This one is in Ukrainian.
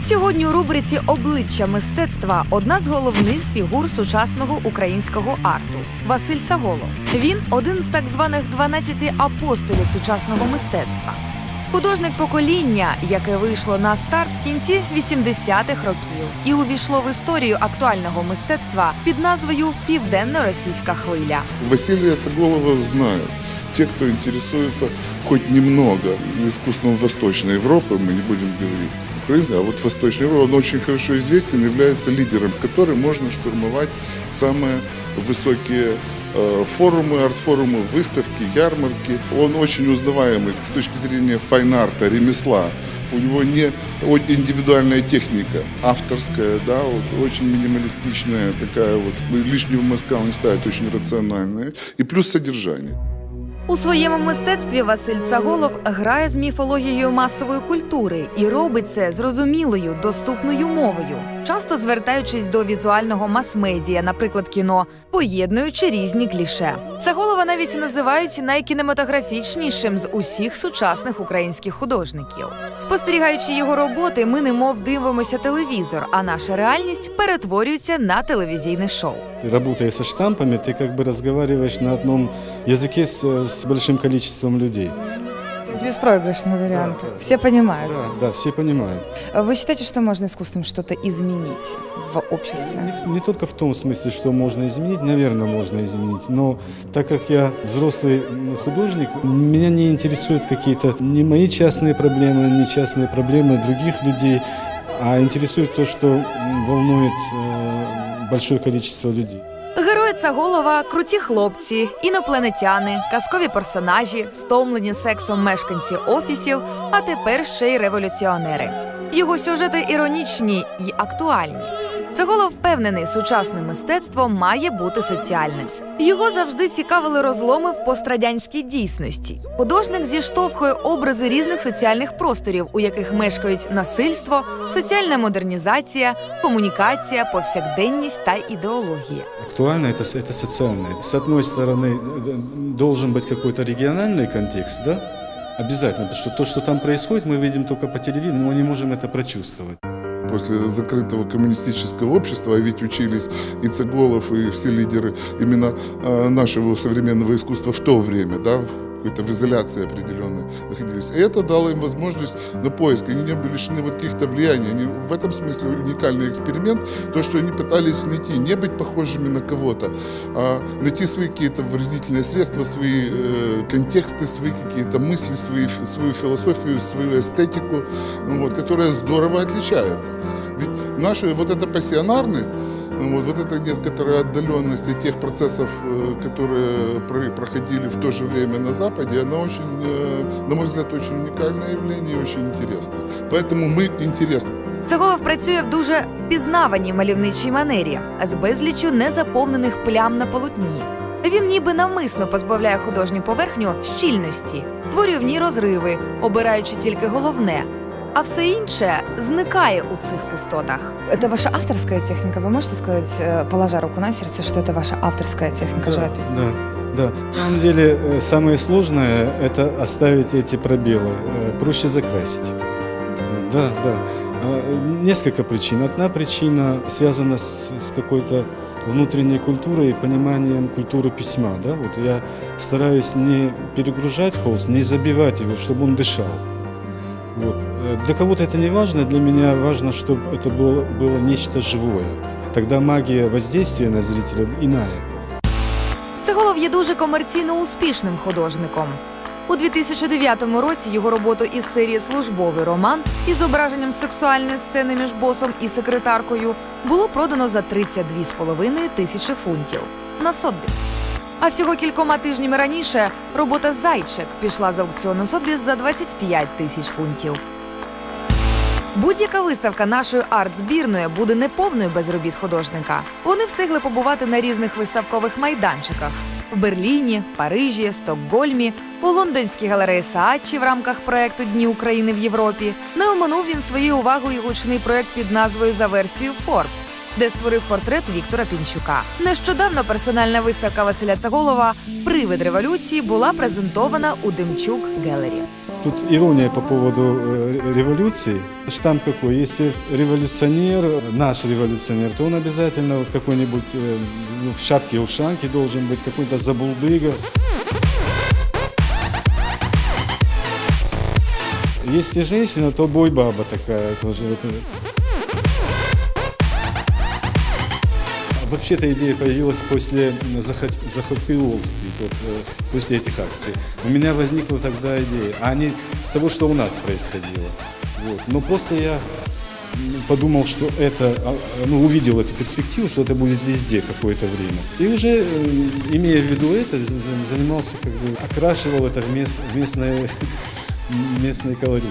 Сьогодні у рубриці Обличчя мистецтва одна з головних фігур сучасного українського арту Василь Цаголов. Він один з так званих 12 апостолів сучасного мистецтва. Художник покоління, яке вийшло на старт в кінці 80-х років і увійшло в історію актуального мистецтва під назвою Південно-російська хвиля. Василия Цеголова знают те, кто интересуется хоть немного искусством Восточной Европы, мы не будем говорить Украины, а вот Восточной Европы, он очень хорошо известен, является лидером, с которым можно штурмовать самые высокие э, форумы, арт-форумы, выставки, ярмарки. Он очень узнаваемый с точки зрения файн-арта, ремесла. У него не индивидуальная техника, авторская, да, вот, очень минималистичная такая вот, лишнего мазка он не ставит, очень рациональная. И плюс содержание. У своєму мистецтві Василь Цаголов грає з міфологією масової культури і робить це зрозумілою, доступною мовою, часто звертаючись до візуального мас-медіа, наприклад, кіно, поєднуючи різні кліше. Цаголова навіть називають найкінематографічнішим з усіх сучасних українських художників. Спостерігаючи його роботи, ми немов дивимося телевізор, а наша реальність перетворюється на телевізійне шоу. Ты, работая со штампами, ты как бы разговариваешь на одном языке с, с большим количеством людей. То есть беспроигрышный вариант. Да, да. Все понимают. Да, да, все понимают. Вы считаете, что можно искусством что-то изменить в обществе? Не, в- не только в том смысле, что можно изменить, наверное, можно изменить, но так как я взрослый м, художник, меня не интересуют какие-то не мои частные проблемы, не частные проблемы других людей, а интересует то, что м, волнует э, большое количество людей. Герої Цаголова – круті хлопці, інопланетяни, казкові персонажі, стомлені сексом мешканці офісів, а тепер ще й революціонери. Його сюжети іронічні й актуальні. Цаголов впевнений, сучасне мистецтво має бути соціальним. Його завжди цікавили розломи в пострадянській дійсності. Художник зіштовхує образи різних соціальних просторів, у яких мешкають насильство, соціальна модернізація, комунікація, повсякденність та ідеологія. Актуально это, с- это социальное. С одной стороны, э, должен быть какой-то региональный контекст, да? Обязательно, потому что то, что там происходит, мы видим только по телевизору, но мы не можем это прочувствовать. После закрытого коммунистического общества, а ведь учились и Цеголов, и все лидеры именно э, нашего современного искусства в то время, да, в какой-то в изоляции определенной находились. И это дало им возможность на поиск. Они не были лишены вот каких-то влияний. Они в этом смысле уникальный эксперимент. То, что они пытались найти, не быть похожими на кого-то, а найти свои какие-то выразительные средства, свои э, контексты, свои какие-то мысли, свои, свою философию, свою эстетику, ну, вот, которая здорово отличается. Ведь наша вот эта пассионарность, вот, вот эта некоторая отдаленность от тех процессов, э, которые про- проходили в то же время на Западе, она очень, э, на мой взгляд, очень уникальное явление и очень интересное. Поэтому мы интересны. Цаголов працює в дуже впізнаваній мальовничій манері, з безліччю незаповнених плям на полотні. Він ніби навмисно позбавляє художню поверхню щільності, створює в ній розриви, обираючи тільки головне. А все інше зникає у цих пустотах. Это ваша авторская техника? Вы можете сказать, э, положа руку на сердце, что это ваша авторская техника живописи? Да, да. На самом деле, э, самое сложное – это оставить эти пробелы. Э, Проще закрасить. Э, Да, да. А, Несколько причин. Одна причина связана с, с какой-то внутренней культурой и пониманием культуры письма. Да? Вот я стараюсь не перегружать холст, не забивать его, чтобы он дышал. Вот. Э, Для кого-то это не важно, для меня важно, чтобы это было, было нечто живое. Тогда магия воздействия на зрителя иная. Цеголов є дуже комерційно успішним художником. У 2009 році його роботу із серії Службовий роман із зображенням сексуальної сцени між босом і секретаркою було продано за 32,5 тисячі фунтів на Сотбіс. А всього кількома тижнями раніше робота Зайчик пішла з аукціону Сотбіс за 25 тисяч фунтів. Будь-яка виставка нашої арт-збірної буде неповною без робіт художника. Вони встигли побувати на різних виставкових майданчиках в Берліні, в Парижі, Стокгольмі, у лондонській галереї Саачі в рамках проекту Дні України в Європі. Не оминув він своєю увагою гучний проект під назвою За версією Forbes, де створив портрет Віктора Пінчука. Нещодавно персональна виставка Василя Цаголова Привид революції була презентована у Демчук Гелері. тут ирония по поводу э, революции. Штамп какой? Если революционер, наш революционер, то он обязательно вот какой-нибудь э, ну, в шапке-ушанке должен быть, какой-то забулдыга. Если женщина, то бой-баба такая тоже. Это... Вообще-то идея появилась после захват, захваты Уолл-стрит, вот, э, после этих акций. У меня возникла тогда идея, а не с того, что у нас происходило. Вот. Но после я м, подумал, что это, а, ну, увидел эту перспективу, что это будет везде какое-то время. И уже, э, имея в виду это, за- за- занимался, как бы, окрашивал это в, мес- в местное, местный колорит.